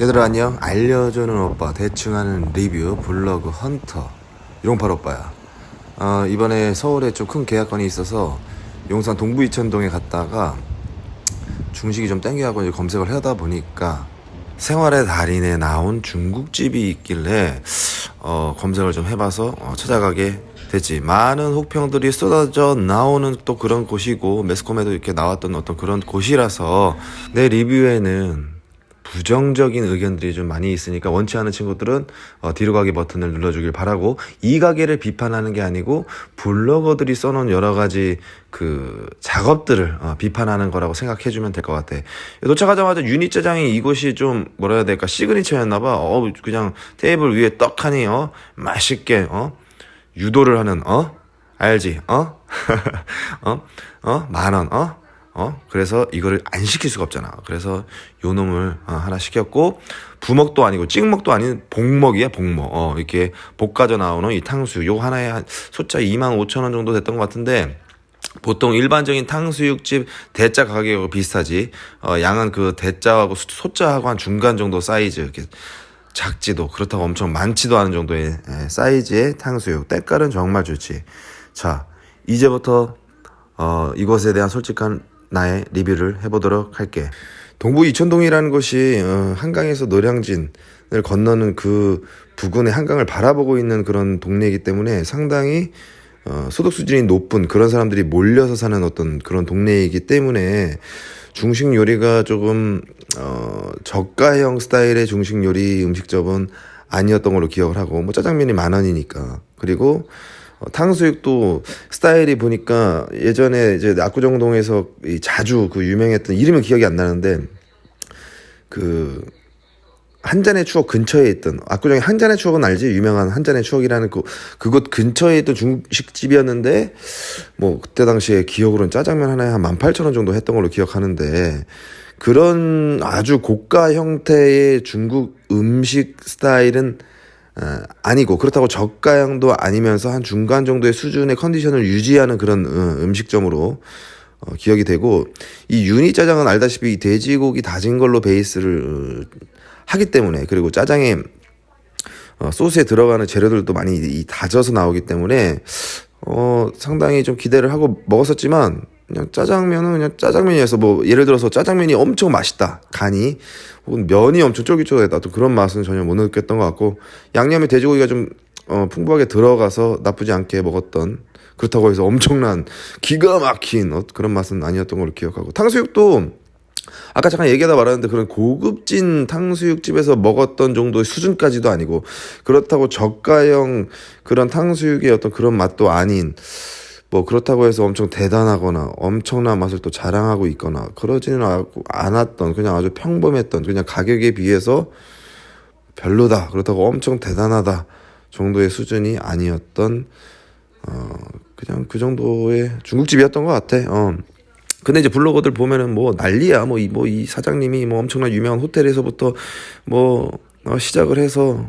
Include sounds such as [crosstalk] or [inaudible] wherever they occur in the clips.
얘들아 안녕. 알려주는 오빠 대충 하는 리뷰 블로그 헌터. 용팔 오빠야. 어, 이번에 서울에 좀 큰 계약건이 있어서 용산 동부 이천동에 갔다가 중식이 좀 땡겨갖고 이제 검색을 하다 보니까 생활의 달인에 나온 중국집이 있길래 어, 검색을 좀 해봐서 어, 찾아가게 됐지. 많은 혹평들이 쏟아져 나오는 또 그런 곳이고 매스컴에도 이렇게 나왔던 어떤 그런 곳이라서 내 리뷰에는 부정적인 의견들이 좀 많이 있으니까 원치 않은 친구들은 어, 뒤로 가기 버튼을 눌러주길 바라고 이 가게를 비판하는 게 아니고 블로거들이 써놓은 여러 가지 그 작업들을 어, 비판하는 거라고 생각해주면 될 것 같아. 도착하자마자 유니 짜장이 이곳이 좀 뭐라 해야 될까 시그니처였나봐. 어 그냥 테이블 위에 떡하니 어 맛있게 어 유도를 하는 어 알지 어 [laughs] 어어만 원 어. 어? 그래서 이거를 안 시킬 수가 없잖아. 그래서 요 놈을 어, 하나 시켰고 부먹도 아니고 찍먹도 아닌 복먹이야, 복먹. 어, 이렇게 볶아져 나오는 이 탕수육. 요 하나에 한 소짜 2만 5천 원 정도 됐던 것 같은데 보통 일반적인 탕수육집 대짜 가격하고 비슷하지. 어, 양은 그 대짜하고 소- 소짜하고 한 중간 정도 사이즈. 이렇게 작지도 그렇다고 엄청 많지도 않은 정도의 예, 사이즈의 탕수육. 때깔은 정말 좋지. 자, 이제부터 어, 이것에 대한 솔직한 나의 리뷰를 해보도록 할게. 동부 이천동이라는 곳이 어, 한강에서 노량진을 건너는 그 부근의 한강을 바라보고 있는 그런 동네이기 때문에 상당히 어, 소득 수준이 높은 그런 사람들이 몰려서 사는 어떤 그런 동네이기 때문에 중식 요리가 조금 어, 저가형 스타일의 중식 요리 음식점은 아니었던 걸로 기억을 하고 뭐 짜장면이 만 원이니까 그리고 어, 탕수육도 스타일이 보니까 예전에 이제 압구정동에서 이 자주 그 유명했던 이름은 기억이 안 나는데 그 한잔의 추억 근처에 있던 압구정의 한잔의 추억은 알지? 유명한 한잔의 추억이라는 그 그곳 근처에 있던 중식집이었는데 뭐 그때 당시에 기억으로는 짜장면 하나에 한 18,000원 정도 했던 걸로 기억하는데 그런 아주 고가 형태의 중국 음식 스타일은 어, 아니고 그렇다고 저가형도 아니면서 한 중간 정도의 수준의 컨디션을 유지하는 그런 어, 음식점으로 어, 기억이 되고 이 유니 짜장은 알다시피 이 돼지고기 다진 걸로 베이스를 어, 하기 때문에 그리고 짜장에 어, 소스에 들어가는 재료들도 많이 이 다져서 나오기 때문에 어, 상당히 좀 기대를 하고 먹었었지만 그냥 짜장면은 그냥 짜장면이어서 뭐 예를 들어서 짜장면이 엄청 맛있다. 간이 혹은 면이 엄청 쫄깃쫄깃하다. 또 그런 맛은 전혀 못 느꼈던 것 같고 양념에 돼지고기가 좀 어, 풍부하게 들어가서 나쁘지 않게 먹었던 그렇다고 해서 엄청난 기가 막힌 어, 그런 맛은 아니었던 걸로 기억하고. 탕수육도 아까 잠깐 얘기하다 말았는데 그런 고급진 탕수육집에서 먹었던 정도의 수준까지도 아니고 그렇다고 저가형 그런 탕수육의 어떤 그런 맛도 아닌 뭐 그렇다고 해서 엄청 대단하거나 엄청난 맛을 또 자랑하고 있거나 그러지는 않았던 그냥 아주 평범했던 그냥 가격에 비해서 별로다 그렇다고 엄청 대단하다 정도의 수준이 아니었던 어 그냥 그 정도의 중국집이었던 것 같아. 어. 근데 이제 블로거들 보면은 뭐 난리야. 뭐 이 뭐이 사장님이 뭐 엄청난 유명한 호텔에서부터 뭐 어, 시작을 해서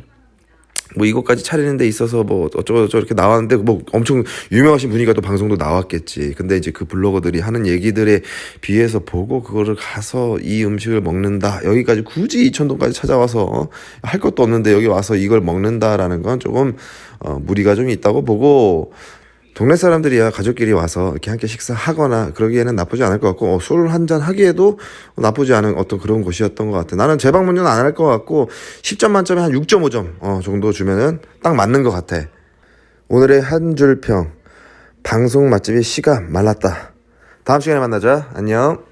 뭐 이것까지 차리는 데 있어서 뭐 어쩌고 저쩌고 이렇게 나왔는데 뭐 엄청 유명하신 분이가 또 방송도 나왔겠지. 근데 이제 그 블로거들이 하는 얘기들에 비해서 보고 그거를 가서 이 음식을 먹는다. 여기까지 굳이 이천동까지 찾아와서 어, 할 것도 없는데 여기 와서 이걸 먹는다라는 건 조금 어, 무리가 좀 있다고 보고 동네 사람들이야 가족끼리 와서 이렇게 함께 식사하거나 그러기에는 나쁘지 않을 것 같고 어, 술 한잔 하기에도 나쁘지 않은 어떤 그런 곳이었던 것 같아. 나는 재방문은 안 할 것 같고 10점 만점에 한 6.5점 어, 정도 주면은 딱 맞는 것 같아. 오늘의 한 줄 평 방송 맛집의 시가 말랐다. 다음 시간에 만나자. 안녕.